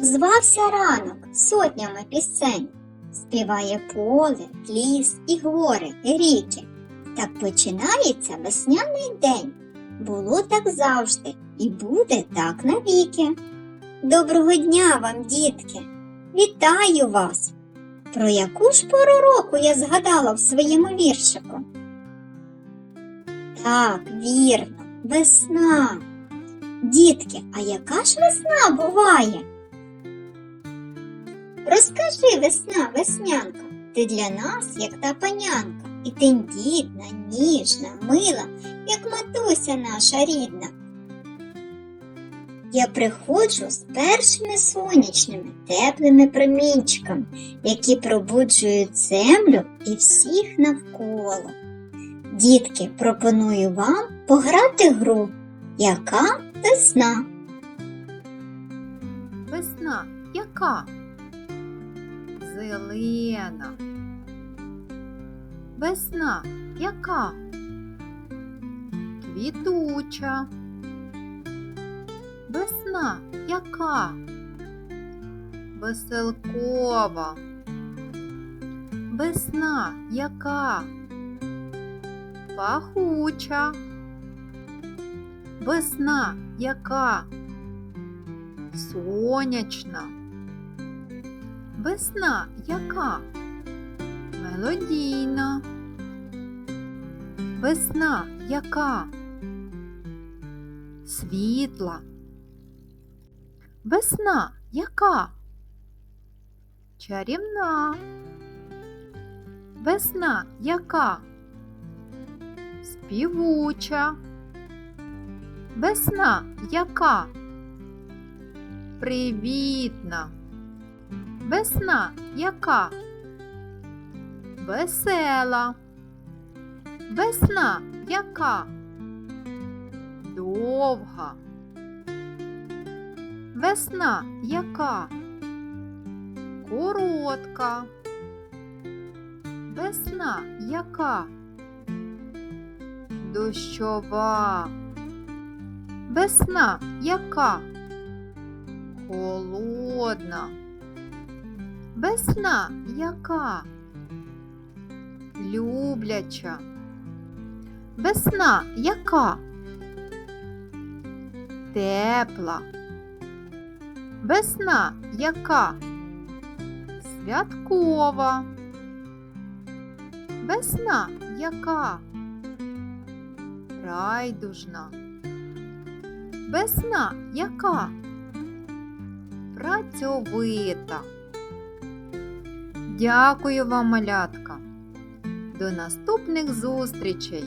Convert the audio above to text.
Звався ранок сотнями пісень, співає поле, ліс і гори, і ріки. Так починається весняний день. Було так завжди і буде так навіки. Доброго дня вам, дітки! Вітаю вас! Про яку ж пору року я згадала в своєму віршику? Так, вірно, весна. Дітки, а яка ж весна буває? Розкажи, весна, веснянка, ти для нас, як та панянка, і тендітна, ніжна, мила, як матуся наша рідна. Я приходжу з першими сонячними, теплими промінчиками, які пробуджують землю і всіх навколо. Дітки, пропоную вам пограти гру, яка весна. Весна яка? Зелена. Весна яка? Квітуча. Весна яка? Веселкова. Весна яка? Пахуча. Весна яка? Сонячна. Весна яка? Мелодійна. Весна яка? Світла. Весна яка? Чарівна. Весна яка? Співуча. Весна яка? Привітна. Весна яка? Весела. Весна яка? Довга. Весна яка? Коротка. Весна яка? Дощова. Весна яка? Холодна. Весна яка? Любляча. Весна яка? Тепла. Весна яка? Святкова. Весна яка? Райдужна. Весна яка? Працьовита. Дякую вам, малятка. До наступних зустрічей!